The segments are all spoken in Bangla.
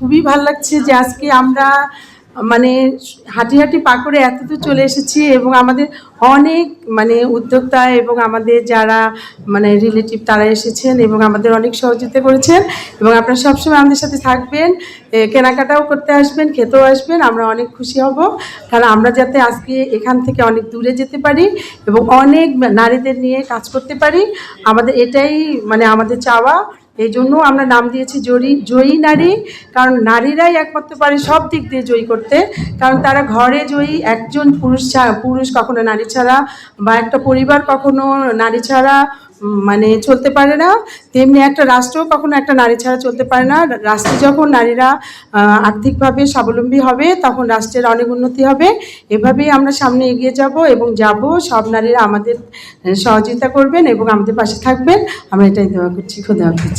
খুবই ভালো লাগছে যে আজকে আমরা মানে হাঁটি হাঁটি পা করে এতদূর চলে এসেছি এবং আমাদের অনেক মানে উদ্যোক্তা এবং আমাদের যারা মানে রিলেটিভ তারা এসেছেন এবং আমাদের অনেক সহযোগিতা করেছেন এবং আপনারা সবসময় আমাদের সাথে থাকবেন কেনাকাটাও করতে আসবেন, খেতেও আসবেন, আমরা অনেক খুশি হব। কারণ আমরা যাতে আজকে এখান থেকে অনেক দূরে যেতে পারি এবং অনেক নারীদের নিয়ে কাজ করতে পারি, আমাদের এটাই মানে আমাদের চাওয়া। এই জন্য আমরা নাম দিয়েছি জয়ী জয়ী নারী, কারণ নারীরাই একমাত্র পারে সব দিক দিয়ে জয়ী করতে। কারণ তারা ঘরে জয়ী, একজন পুরুষ ছাড়া পুরুষ কখনো নারী ছাড়া বা একটা পরিবার কখনো নারী ছাড়া মানে চলতে পারে না। তেমনি একটা রাষ্ট্র কখনো একটা নারী ছাড়া চলতে পারে না। রাষ্ট্রে যখন নারীরা আর্থিকভাবে স্বাবলম্বী হবে, তখন রাষ্ট্রের অনেক উন্নতি হবে। এভাবেই আমরা সামনে এগিয়ে যাব এবং যাব। সব নারীরা আমাদের সহযোগিতা করবেন এবং আমাদের পাশে থাকবেন। আমরা এটাই দেওয়া করছি। খোদা হাফিজ।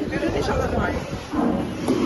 deixar de mai.